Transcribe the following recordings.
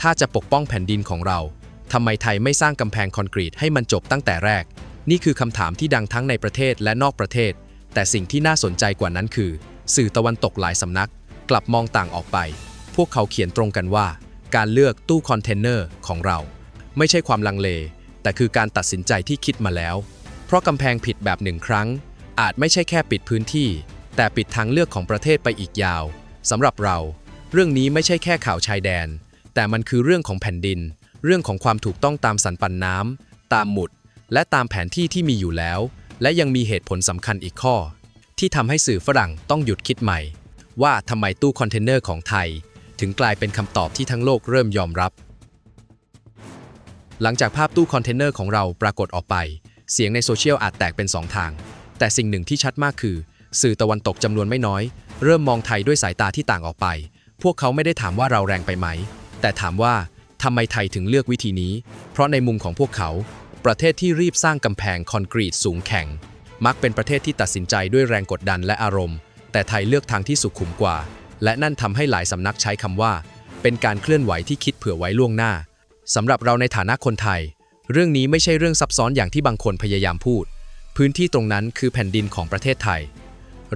ถ้าจะปกป้องแผ่นดินของเราทำไมไทยไม่สร้างกำแพงคอนกรีตให้มันจบตั้งแต่แรก นี่คือคำถามที่ดังทั้งในประเทศและนอกประเทศ แต่สิ่งที่น่าสนใจกว่านั้นคือ สื่อตะวันตกหลายสำนัก กลับมองต่างออกไป พวกเขาเขียนตรงกันว่า การเลือกตู้คอนเทนเนอร์ของเรา ไม่ใช่ความลังเล แต่คือการตัดสินใจที่คิดมาแล้ว เพราะกำแพงผิดแบบหนึ่งครั้ง อาจไม่ใช่แค่ปิดพื้นที่ แต่ปิดทางเลือกของประเทศไปอีกยาวสำหรับเรา เรื่องนี้ไม่ใช่แค่ข่าวชายแดน แต่มันคือเรื่องของแผ่นดิน เรื่องของความถูกต้องตามสันปันน้ำ ตามหมุด และตามแผนที่ที่มีอยู่แล้ว และยังมีเหตุผลสำคัญอีกข้อ ที่ทำให้สื่อฝรั่งต้องหยุดคิดใหม่ ว่าทำไมตู้คอนเทนเนอร์ของไทย ถึงกลายเป็นคำตอบที่ทั้งโลกเริ่มยอมรับ หลังจากภาพตู้คอนเทนเนอร์ของเราปรากฏออกไป เสียงในโซเชียลอาจแตกเป็นสองทาง แต่สิ่งหนึ่งที่ชัดมากคือ สื่อตะวันตกจำนวนไม่น้อย เริ่มมองไทยด้วยสายตาที่ต่างออกไป พวกเขาไม่ได้ถามว่าเราแรงไปไหม แต่ถามว่าทำไมไทยถึงเลือกวิธีนี้ เพราะในมุมของพวกเขา ประเทศที่รีบสร้างกำแพงคอนกรีตสูงแข็ง มักเป็นประเทศที่ตัดสินใจด้วยแรงกดดันและอารมณ์ แต่ไทยเลือกทางที่สุขุมกว่า และนั่นทำให้หลายสำนักใช้คำว่า เป็นการเคลื่อนไหวที่คิดเผื่อไว้ล่วงหน้าสำหรับเราในฐานะคนไทย เรื่องนี้ไม่ใช่เรื่องซับซ้อนอย่างที่บางคนพยายามพูด พื้นที่ตรงนั้นคือแผ่นดินของประเทศไทย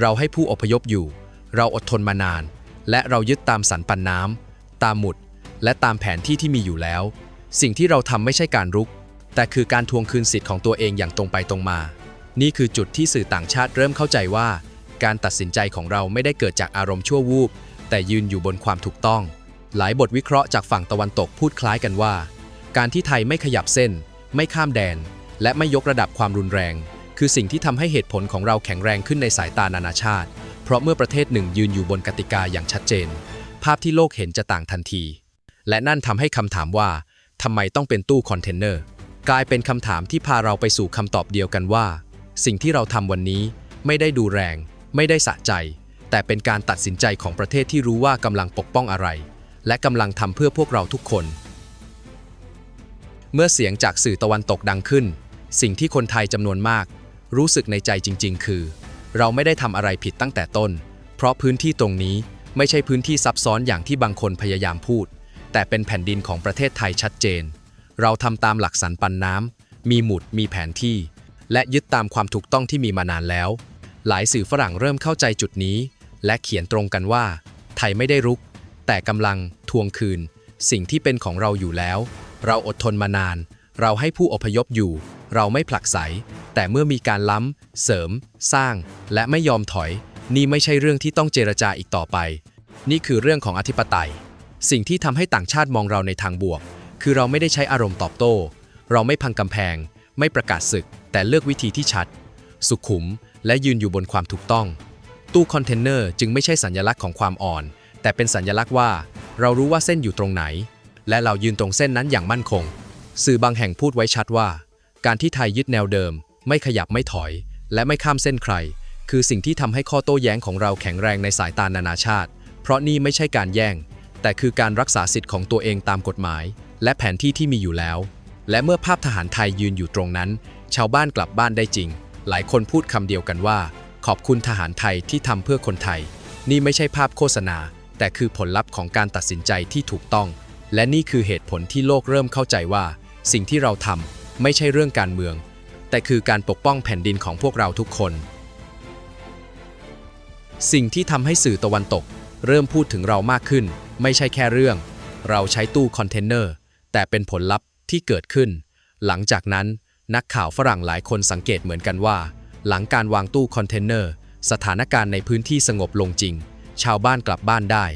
เราให้ผู้อพยพอยู่ เราอดทนมานาน และเรายึดตามสันปันน้ำตามหมุด และตามแผนที่ที่มีอยู่แล้ว สิ่งที่เราทำไม่ใช่การรุก แต่คือการทวงคืนสิทธิ์ของตัวเองอย่างตรงไปตรงมา นี่คือจุดที่สื่อต่างชาติเริ่มเข้าใจว่า การตัดสินใจของเราไม่ได้เกิดจากอารมณ์ชั่ววูบ แต่ยืนอยู่บนความถูกต้อง หลายบทวิเคราะห์จากฝั่งตะวันตกพูดคล้ายกันว่า การที่ไทยไม่ขยับเส้น ไม่ข้ามแดน และไม่ยกระดับความรุนแรง คือสิ่งที่ทำให้เหตุผลของเราแข็งแรงขึ้นในสายตานานาชาติ เพราะเมื่อประเทศหนึ่งยืนอยู่บนกติกาอย่างชัดเจน ภาพที่โลกเห็นจะต่างทันที และนั่นทำให้คำถามว่าทำไมต้องเป็นตู้คอนเทนเนอร์กลายเป็นคำถามที่พาเราไปสู่คำตอบเดียวกันว่า สิ่งที่เราทำวันนี้ไม่ได้ดูแรง ไม่ได้สะใจ แต่เป็นการตัดสินใจของประเทศที่รู้ว่ากำลังปกป้องอะไร และกำลังทำเพื่อพวกเราทุกคน เมื่อเสียงจากสื่อตะวันตกดังขึ้น สิ่งที่คนไทยจำนวนมาก รู้สึกในใจจริง ๆ คือ เราไม่ได้ทำอะไรผิดตั้งแต่ต้น เพราะพื้นที่ตรงนี้ไม่ใช่พื้นที่ซับซ้อนอย่างที่บางคนพยายามพูด แต่เป็นแผ่นดินของประเทศไทยชัดเจน เราทำตามหลักสันปันน้ำ มีหมุด มีแผนที่ และยึดตามความถูกต้องที่มีมานานแล้ว หลายสื่อฝรั่งเริ่มเข้าใจจุดนี้ และเขียนตรงกันว่า ไทยไม่ได้รุก แต่กำลังทวงคืน สิ่งที่เป็นของเราอยู่แล้ว เราอดทนมานาน เราให้ผู้อพยพอยู่ เราไม่ผลักไส แต่เมื่อมีการล้ำ เสริม สร้าง และไม่ยอมถอย นี่ไม่ใช่เรื่องที่ต้องเจรจาอีกต่อไป นี่คือเรื่องของอธิปไตย สิ่งที่ทำให้ต่างชาติมองเราในทางบวก คือเราไม่ได้ใช้อารมณ์ตอบโต้ เราไม่พังกำแพง ไม่ประกาศศึก แต่เลือกวิธีที่ชัด สุขุม และยืนอยู่บนความถูกต้อง ตู้คอนเทนเนอร์จึงไม่ใช่สัญลักษณ์ของความอ่อน แต่เป็นสัญลักษณ์ว่า เรารู้ว่าเส้นอยู่ตรงไหน และเรายืนตรงเส้นนั้นอย่างมั่นคง สื่อบางแห่งพูดไว้ชัดว่า การที่ไทยยึดแนวเดิม ไม่ขยับไม่ถอย และไม่ข้ามเส้นใคร คือสิ่งที่ทำให้ข้อโต้แย้งของเราแข็งแรงในสายตานานาชาติ เพราะนี่ไม่ใช่การแย่ง แต่คือการรักษาสิทธิ์ของตัวเองตามกฎหมาย และแผนที่ที่มีอยู่แล้ว และเมื่อภาพทหารไทยยืนอยู่ตรงนั้น ชาวบ้านกลับบ้านได้จริง หลายคนพูดคำเดียวกันว่า ขอบคุณทหารไทยที่ทำเพื่อคนไทย นี่ไม่ใช่ภาพโฆษณา แต่คือผลลัพธ์ของการตัดสินใจที่ถูกต้อง และนี่คือเหตุผลที่โลกเริ่มเข้าใจว่า สิ่งที่เราทำไม่ใช่เรื่องการเมือง แต่คือการปกป้องแผ่นดินของพวกเราทุกคน สิ่งที่ทำให้สื่อตะวันตก เริ่มพูดถึงเรามากขึ้น ไม่ใช่แค่เรื่อง เราใช้ตู้คอนเทนเนอร์แต่เป็นผลลัพธ์ที่เกิดขึ้น หลังจากนั้นนักข่าวฝรั่งหลายคนสังเกตเหมือนกันว่า หลังการวางตู้คอนเทนเนอร์สถานการณ์ในพื้นที่สงบลงจริง ชาวบ้านกลับบ้านได้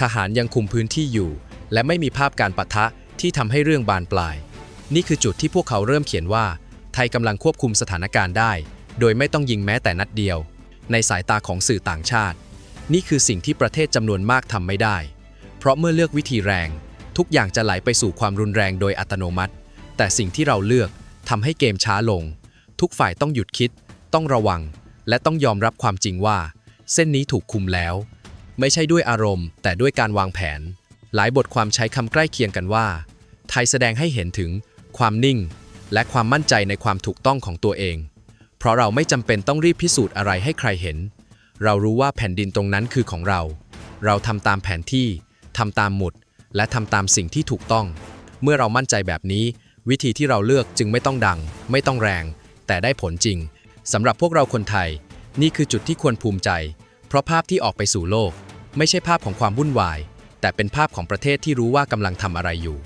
ทหารยังคุมพื้นที่อยู่ และไม่มีภาพการปะทะที่ทำให้เรื่องบานปลาย นี่คือจุดที่พวกเขาเริ่มเขียนว่า ไทยกำลังควบคุมสถานการณ์ได้ โดยไม่ต้องยิงแม้แต่นัดเดียว ในสายตาของสื่อต่างชาติ นี่คือสิ่งที่ประเทศจำนวนมากทำไม่ได้ เพราะเมื่อเลือกวิธีแรง ทุกอย่างจะไหลไปสู่ความรุนแรงโดยอัตโนมัติ แต่สิ่งที่เราเลือกทำให้เกมช้าลง ทุกฝ่ายต้องหยุดคิด ต้องระวัง และต้องยอมรับความจริงว่า เส้นนี้ถูกคุมแล้ว ไม่ใช่ด้วยอารมณ์ แต่ด้วยการวางแผน หลายบทความใช้คำใกล้เคียงกันว่า ไทยแสดงให้เห็นถึง ความนิ่ง และความมั่นใจในความถูกต้องของตัวเอง เพราะเราไม่จำเป็นต้องรีบพิสูจน์อะไรให้ใครเห็น เรารู้ว่าแผ่นดินตรงนั้นคือของเรา เราทำตามแผนที่ทำตามหมุด และทำตามสิ่งที่ถูกต้อง เมื่อเรามั่นใจแบบนี้ วิธีที่เราเลือกจึงไม่ต้องดัง ไม่ต้องแรง แต่ได้ผลจริงสำหรับพวกเราคนไทย นี่คือจุดที่ควรภูมิใจ เพราะภาพที่ออกไปสู่โลก ไม่ใช่ภาพของความวุ่นวาย แต่เป็นภาพของประเทศที่รู้ว่ากำลังทำอะไรอยู่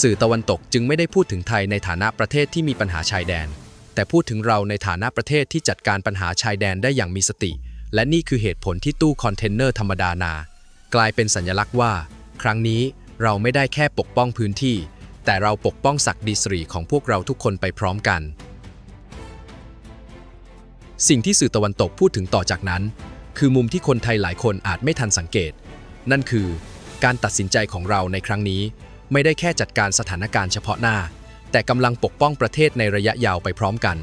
สื่อตะวันตกจึงไม่ได้พูดถึงไทยในฐานะประเทศที่มีปัญหาชายแดน แต่พูดถึงเราในฐานะประเทศที่จัดการปัญหาชายแดนได้อย่างมีสติ และนี่คือเหตุผลที่ตู้คอนเทนเนอร์ธรรมดานา กลายเป็นสัญลักษณ์ว่า ครั้งนี้เราไม่ได้แค่ปกป้องพื้นที่ แต่เราปกป้องศักดิ์ศรีของพวกเราทุกคนไปพร้อมกัน สิ่งที่สื่อตะวันตกพูดถึงต่อจากนั้น คือมุมที่คนไทยหลายคนอาจไม่ทันสังเกต นั่นคือ การตัดสินใจของเราในครั้งนี้ ไม่ได้แค่จัดการสถานการณ์เฉพาะหน้า แต่กำลังปกป้องประเทศในระยะยาวไปพร้อมกัน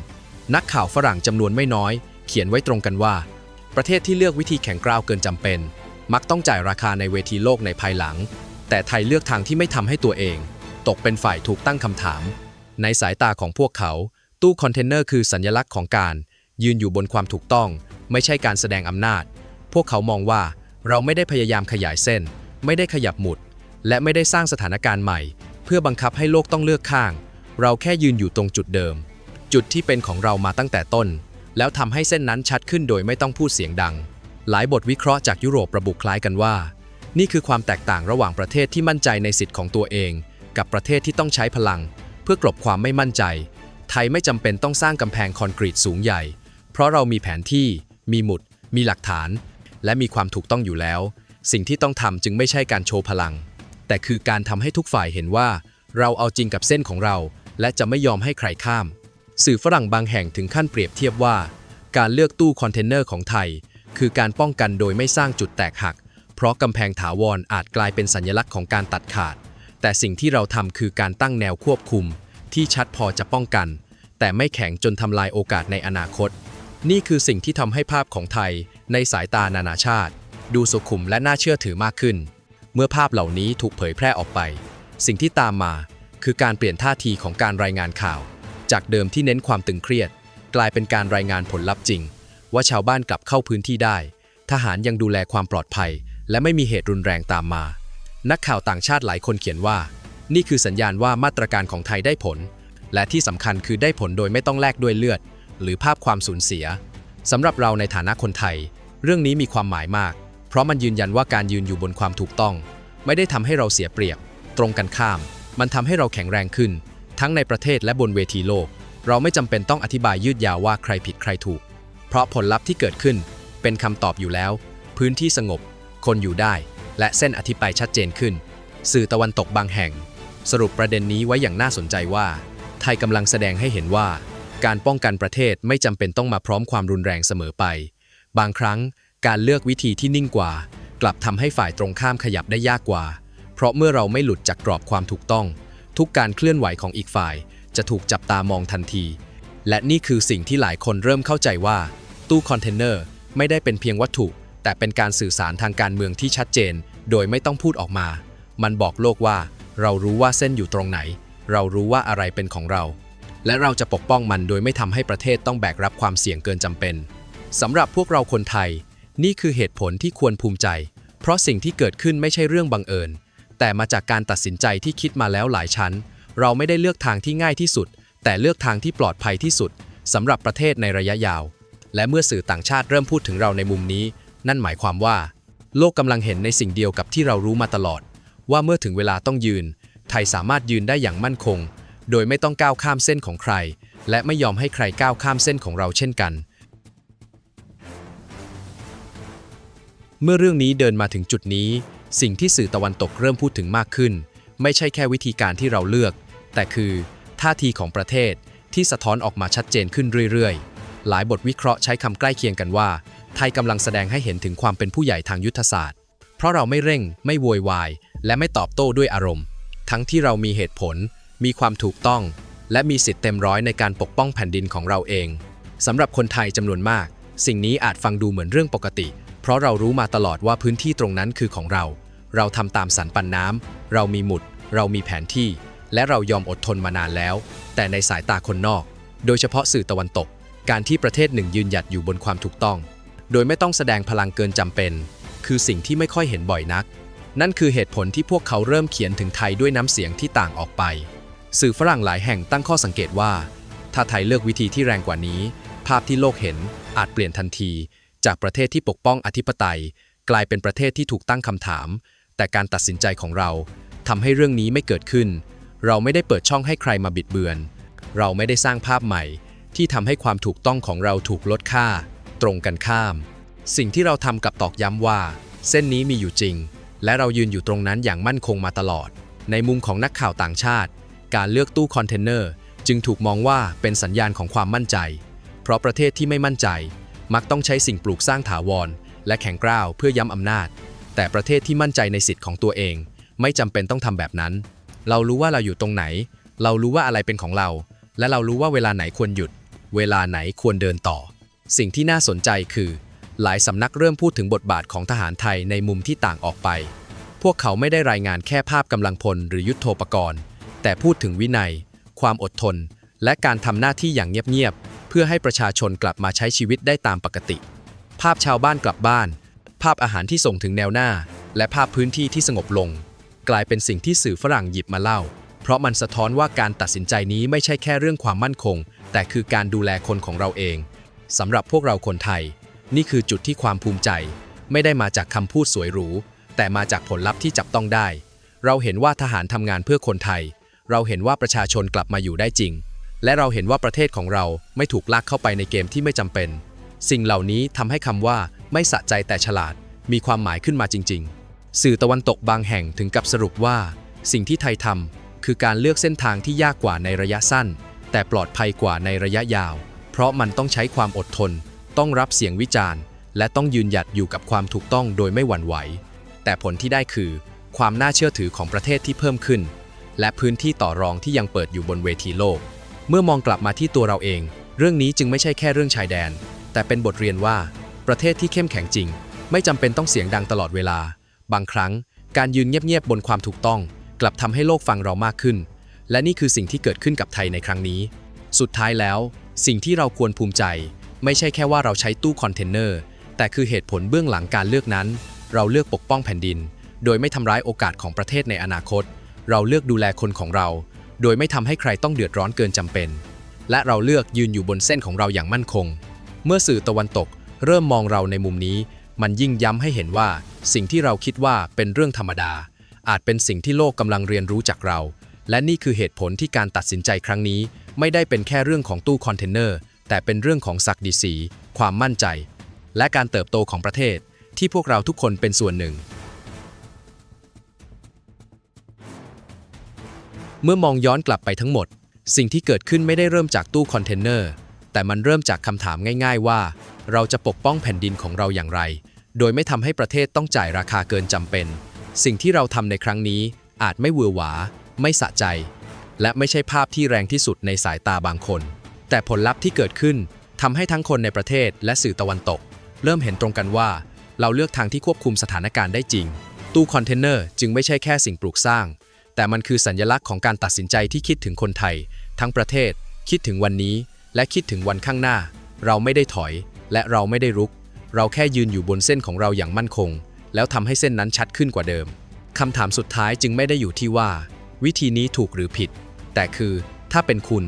นักข่าวฝรั่งจำนวนไม่น้อย เขียนไว้ตรงกันว่า ประเทศที่เลือกวิธีแข็งกร้าวเกินจำเป็น มักต้องจ่ายราคาในเวทีโลกในภายหลัง แต่ไทยเลือกทางที่ไม่ทำให้ตัวเอง ตกเป็นฝ่ายถูกตั้งคำถาม ในสายตาของพวกเขา ตู้คอนเทนเนอร์คือสัญลักษณ์ของการ ยืนอยู่บนความถูกต้อง ไม่ใช่การแสดงอำนาจ พวกเขามองว่าเราไม่ได้พยายามขยายเส้น ไม่ได้ขยับหมุด และไม่ได้สร้างสถานการณ์ใหม่ เพื่อบังคับให้โลกต้องเลือกข้าง เราแค่ยืนอยู่ตรงจุดเดิม จุดที่เป็นของเรามาตั้งแต่ต้น แล้วทำให้เส้นนั้นชัดขึ้นโดยไม่ต้องพูดเสียงดัง หลายบทวิเคราะห์จากยุโรประบุคล้ายกันว่า นี่คือความแตกต่างระหว่างประเทศที่มั่นใจในสิทธิ์ของตัวเอง กับประเทศที่ต้องใช้พลัง เพื่อกลบความไม่มั่นใจ ไทยไม่จำเป็นต้องสร้างกำแพงคอนกรีตสูงใหญ่ เพราะเรามีแผนที่ มีหมุด มีหลักฐาน และมีความถูกต้องอยู่แล้ว สิ่งที่ต้องทำจึงไม่ใช่การโชว์พลัง แต่คือการทำให้ทุกฝ่ายเห็นว่า เราเอาจริงกับเส้นของเรา และจะไม่ยอมให้ใครข้าม สื่อฝรั่งบางแห่งถึงขั้นเปรียบเทียบว่า การเลือกตู้คอนเทนเนอร์ของไทย คือการป้องกันโดยไม่สร้างจุดแตกหัก เพราะกำแพงถาวรอาจกลายเป็นสัญลักษณ์ของการตัดขาด แต่สิ่งที่เราทำคือการตั้งแนวควบคุม ที่ชัดพอจะป้องกัน แต่ไม่แข็งจนทำลายโอกาสในอนาคต นี่คือสิ่งที่ทำให้ภาพของไทย ในสายตานานาชาติ ดูสุขุมและน่าเชื่อถือมากขึ้น เมื่อภาพเหล่านี้ถูกเผยแพร่ออกไป สิ่งที่ตามมา คือการเปลี่ยนท่าทีของการรายงานข่าว จากเดิมที่เน้นความตึงเครียด กลายเป็นการรายงานผลลัพธ์จริง ว่าชาวบ้านกลับเข้าพื้นที่ได้ ทหารยังดูแลความปลอดภัย และไม่มีเหตุรุนแรงตามมา นักข่าวต่างชาติหลายคนเขียนว่า นี่คือสัญญาณว่ามาตรการของไทยได้ผล และที่สำคัญคือได้ผลโดยไม่ต้องแลกด้วยเลือด หรือภาพความสูญเสียสำหรับเราในฐานะคนไทย เรื่องนี้มีความหมายมาก เพราะมันยืนยันว่าการยืนอยู่บนความถูกต้อง ไม่ได้ทำให้เราเสียเปรียบ ตรงกันข้าม มันทำให้เราแข็งแรงขึ้น ทั้งในประเทศและบนเวทีโลก เราไม่จำเป็นต้องอธิบายยืดยาวว่าใครผิดใครถูก เพราะผลลัพธ์ที่เกิดขึ้นเป็นคำตอบอยู่แล้ว พื้นที่สงบ คนอยู่ได้ และเส้นอธิบายชัดเจนขึ้น สื่อตะวันตกบางแห่ง สรุปประเด็นนี้ไว้อย่างน่าสนใจว่า ไทยกำลังแสดงให้เห็นว่า การป้องกันประเทศไม่จำเป็นต้องมาพร้อมความรุนแรงเสมอไป บางครั้งการเลือกวิธีที่นิ่งกว่า กลับทำให้ฝ่ายตรงข้ามขยับได้ยากกว่า เพราะเมื่อเราไม่หลุดจากกรอบความถูกต้อง ทุกการเคลื่อนไหวของอีกฝ่าย จะถูกจับตามองทันที และนี่คือสิ่งที่หลายคนเริ่มเข้าใจว่า ตู้คอนเทนเนอร์ไม่ได้เป็นเพียงวัตถุ แต่เป็นการสื่อสารทางการเมืองที่ชัดเจน โดยไม่ต้องพูดออกมา มันบอกโลกว่า เรารู้ว่าเส้นอยู่ตรงไหน เรารู้ว่าอะไรเป็นของเรา และเราจะปกป้องมันโดยไม่ทำให้ประเทศต้องแบกรับความเสี่ยงเกินจำเป็นสำหรับพวกเราคนไทย นี่คือเหตุผลที่ควรภูมิใจ เพราะสิ่งที่เกิดขึ้นไม่ใช่เรื่องบังเอิญ แต่มาจากการตัดสินใจที่คิดมาแล้วหลายชั้น เราไม่ได้เลือกทางที่ง่ายที่สุด แต่เลือกทางที่ปลอดภัยที่สุดสำหรับประเทศในระยะยาว และเมื่อสื่อต่างชาติเริ่มพูดถึงเราในมุมนี้ นั่นหมายความว่า โลกกำลังเห็นในสิ่งเดียวกับที่เรารู้มาตลอด ว่าเมื่อถึงเวลาต้องยืน ไทยสามารถยืนได้อย่างมั่นคง โดยไม่ต้องก้าวข้ามเส้นของใคร และไม่ยอมให้ใครก้าวข้ามเส้นของเราเช่นกัน เมื่อเรื่องนี้เดินมาถึงจุดนี้ สิ่งที่สื่อตะวันตกเริ่มพูดถึงมากขึ้น ไม่ใช่แค่วิธีการที่เราเลือก แต่คือ ท่าทีของประเทศที่สะท้อนออกมาชัดเจนขึ้นเรื่อยๆ หลายบทวิเคราะห์ใช้คำใกล้เคียงกันว่า ไทยกำลังแสดงให้เห็นถึงความเป็นผู้ใหญ่ทางยุทธศาสตร์ เพราะเราไม่เร่ง ไม่โวยวาย และไม่ตอบโต้ด้วยอารมณ์ ทั้งที่เรามีเหตุผล มีความถูกต้อง และมีสิทธิ์เต็มร้อยในการปกป้องแผ่นดินของเราเองสำหรับคนไทยจำนวนมาก สิ่งนี้อาจฟังดูเหมือนเรื่องปกติ เพราะเรารู้มาตลอดว่าพื้นที่ตรงนั้นคือของเรา เราทำตามสันปันน้ำ เรามีหมุด เรามีแผนที่ และเรายอมอดทนมานานแล้ว แต่ในสายตาคนนอก โดยเฉพาะสื่อตะวันตก การที่ประเทศหนึ่งยืนหยัดอยู่บนความถูกต้อง โดยไม่ต้องแสดงพลังเกินจำเป็น คือสิ่งที่ไม่ค่อยเห็นบ่อยนัก นั่นคือเหตุผลที่พวกเขาเริ่มเขียนถึงไทยด้วยน้ำเสียงที่ต่างออกไป สื่อฝรั่งหลายแห่งตั้งข้อสังเกตว่า ถ้าไทยเลือกวิธีที่แรงกว่านี้ ภาพที่โลกเห็นอาจเปลี่ยนทันที จากประเทศที่ปกป้องอธิปไตย กลายเป็นประเทศที่ถูกตั้งคำถาม แต่การตัดสินใจของเราทำให้เรื่องนี้ไม่เกิดขึ้น เราไม่ได้เปิดช่องให้ใครมาบิดเบือน เราไม่ได้สร้างภาพใหม่ ที่ทำให้ความถูกต้องของเราถูกลดค่า ตรงกันข้าม สิ่งที่เราทำกับตอกย้ำว่า เส้นนี้มีอยู่จริง และเรายืนอยู่ตรงนั้นอย่างมั่นคงมาตลอด ในมุมของนักข่าวต่างชาติ การเลือกตู้คอนเทนเนอร์จึงถูกมองว่าเป็นสัญญาณของความมั่นใจ เพราะประเทศที่ไม่มั่นใจ มักต้องใช้สิ่งปลูกสร้างถาวร และแข็งกร้าวเพื่อย้ำอำนาจ แต่ประเทศที่มั่นใจในสิทธิ์ของตัวเอง ไม่จำเป็นต้องทำแบบนั้น เรารู้ว่าเราอยู่ตรงไหน เรารู้ว่าอะไรเป็นของเรา และเรารู้ว่าเวลาไหนควรหยุด เวลาไหนควรเดินต่อ สิ่งที่น่าสนใจคือ หลายสำนักเริ่มพูดถึงบทบาทของทหารไทยในมุมที่ต่างออกไป พวกเขาไม่ได้รายงานแค่ภาพกำลังพลหรือยุทโธปกรณ์ แต่พูดถึงวินัย ความอดทน และการทำหน้าที่อย่างเงียบๆเพื่อให้ประชาชนกลับมาใช้ชีวิตได้ตามปกติ ภาพชาวบ้านกลับบ้าน ภาพอาหารที่ส่งถึงแนวหน้า และภาพพื้นที่ที่สงบลง กลายเป็นสิ่งที่สื่อฝรั่งหยิบมาเล่า เพราะมันสะท้อนว่าการตัดสินใจนี้ไม่ใช่แค่เรื่องความมั่นคง แต่คือการดูแลคนของเราเองสำหรับพวกเราคนไทย นี่คือจุดที่ความภูมิใจ ไม่ได้มาจากคำพูดสวยหรู แต่มาจากผลลัพธ์ที่จับต้องได้ เราเห็นว่าทหารทำงานเพื่อคนไทย เราเห็นว่าประชาชนกลับมาอยู่ได้จริง และเราเห็นว่าประเทศของเราไม่ถูกลากเข้าไปในเกมที่ไม่จำเป็น สิ่งเหล่านี้ทำให้คำว่า ไม่สะใจแต่ฉลาดมีความหมายขึ้นมาจริง ๆ สื่อตะวันตกบางแห่งถึงกับสรุปว่า สิ่งที่ไทยทำคือการเลือกเส้นทางที่ยากกว่าในระยะสั้น แต่ปลอดภัยกว่าในระยะยาว เพราะมันต้องใช้ความอดทน ต้องรับเสียงวิจารณ์ และต้องยืนหยัดอยู่กับความถูกต้องโดยไม่หวั่นไหว แต่ผลที่ได้คือ ความน่าเชื่อถือของประเทศที่เพิ่มขึ้น และพื้นที่ต่อรองที่ยังเปิดอยู่บนเวทีโลก เมื่อมองกลับมาที่ตัวเราเอง เรื่องนี้จึงไม่ใช่แค่เรื่องชายแดน แต่เป็นบทเรียนว่า ประเทศที่เข้มแข็งจริง ไม่จำเป็นต้องเสียงดังตลอดเวลา บางครั้งการยืนเงียบๆบนความถูกต้อง กลับทำให้โลกฟังเรามากขึ้น และนี่คือสิ่งที่เกิดขึ้นกับไทยในครั้งนี้ สุดท้ายแล้ว สิ่งที่เราควรภูมิใจ ไม่ใช่แค่ว่าเราใช้ตู้คอนเทนเนอร์แต่คือเหตุผลเบื้องหลังการเลือกนั้น เราเลือกปกป้องแผ่นดิน โดยไม่ทำร้ายโอกาสของประเทศในอนาคต เราเลือกดูแลคนของเรา โดยไม่ทำให้ใครต้องเดือดร้อนเกินจำเป็น และเราเลือกยืนอยู่บนเส้นของเราอย่างมั่นคง เมื่อสื่อตะวันตก เริ่มมองเราในมุมนี้ มันยิ่งย้ำให้เห็นว่า สิ่งที่เราคิดว่าเป็นเรื่องธรรมดา อาจเป็นสิ่งที่โลกกำลังเรียนรู้จากเรา และนี่คือเหตุผลที่การตัดสินใจครั้งนี้ ไม่ได้เป็นแค่เรื่องของตู้คอนเทนเนอร์แต่เป็นเรื่องของศักดิ์ศรีความมั่นใจ และการเติบโตของประเทศ ที่พวกเราทุกคนเป็นส่วนหนึ่ง เมื่อมองย้อนกลับไปทั้งหมด สิ่งที่เกิดขึ้นไม่ได้เริ่มจากตู้คอนเทนเนอร์ แต่มันเริ่มจากคำถามง่ายๆว่า เราจะปกป้องแผ่นดินของเราอย่างไร โดยไม่ทำให้ประเทศต้องจ่ายราคาเกินจำเป็น สิ่งที่เราทำในครั้งนี้อาจไม่เวือหวา ไม่สะใจ และไม่ใช่ภาพที่แรงที่สุดในสายตาบางคน แต่ผลลัพธ์ที่เกิดขึ้นทำให้ทั้งคนในประเทศและสื่อตะวันตก เริ่มเห็นตรงกันว่า เราเลือกทางที่ควบคุมสถานการณ์ได้จริง ตู้คอนเทนเนอร์จึงไม่ใช่แค่สิ่งปลูกสร้าง แต่มันคือสัญลักษณ์ของการตัดสินใจที่คิดถึงคนไทย ทั้งประเทศ คิดถึงวันนี้ และคิดถึงวันข้างหน้า เราไม่ได้ถอย และเราไม่ได้รุก เราแค่ยืนอยู่บนเส้นของเราอย่างมั่นคง แล้วทำให้เส้นนั้นชัดขึ้นกว่าเดิมคำถามสุดท้ายจึงไม่ได้อยู่ที่ว่า วิธีนี้ถูกหรือผิด แต่คือ ถ้าเป็นคุณ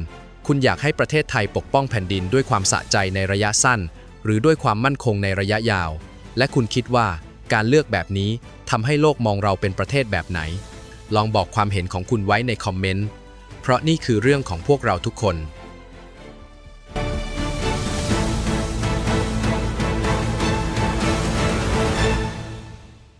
คุณอยากให้ประเทศไทยปกป้องแผ่นดินด้วยความสะใจในระยะสั้น หรือด้วยความมั่นคงในระยะยาว และคุณคิดว่าการเลือกแบบนี้ทำให้โลกมองเราเป็นประเทศแบบไหน ลองบอกความเห็นของคุณไว้ในคอมเมนต์เพราะนี่คือเรื่องของพวกเราทุกคน